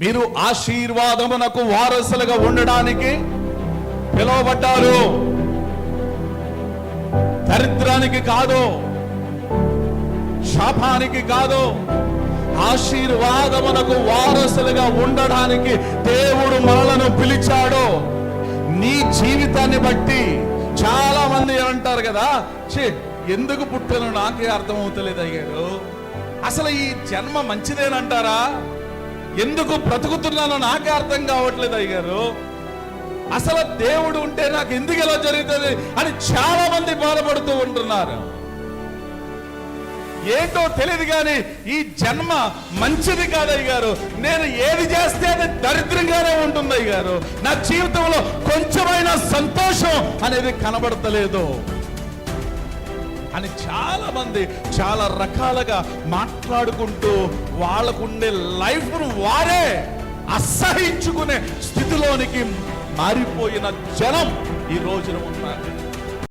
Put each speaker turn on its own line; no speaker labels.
మీరు ఆశీర్వాదమునకు వారసులుగా ఉండడానికి పిలువబడ్డారు. దరిద్రానికి కాదు శాపానికి కాదు ఆశీర్వాదమునకు వారసులుగా ఉండడానికి దేవుడు మనలను పిలిచాడు. నీ జీవితాన్ని బట్టి చాలా మంది అంటారు కదా ఛీ ఎందుకు పుట్టాను నాకే అర్థమవుతలేదు అయ్యారు అసలు ఈ జన్మ మంచిదేనంటారా? ఎందుకు బ్రతుకుతున్నానో నాకే అర్థం కావట్లేదు అయ్యారు అసలు దేవుడు ఉంటే నాకు ఎందుకు ఎలా జరుగుతుంది అని చాలా మంది బాధపడుతూ ఉంటున్నారు. ఏంటో తెలియదు కానీ ఈ జన్మ మంచిది కాదు గారు నేను ఏది చేస్తే అది దరిద్రంగానే ఉంటుంది అయ్యారు నా జీవితంలో కొంచెమైనా సంతోషం అనేది కనబడతలేదు. అని చాలా మంది చాలా రకాలుగా మాట్లాడుకుంటూ వాళ్ళకుండే లైఫ్ను వారే అసహించుకునే స్థితిలోనికి మారిపోయిన జనం ఈ రోజున ఉన్నారు.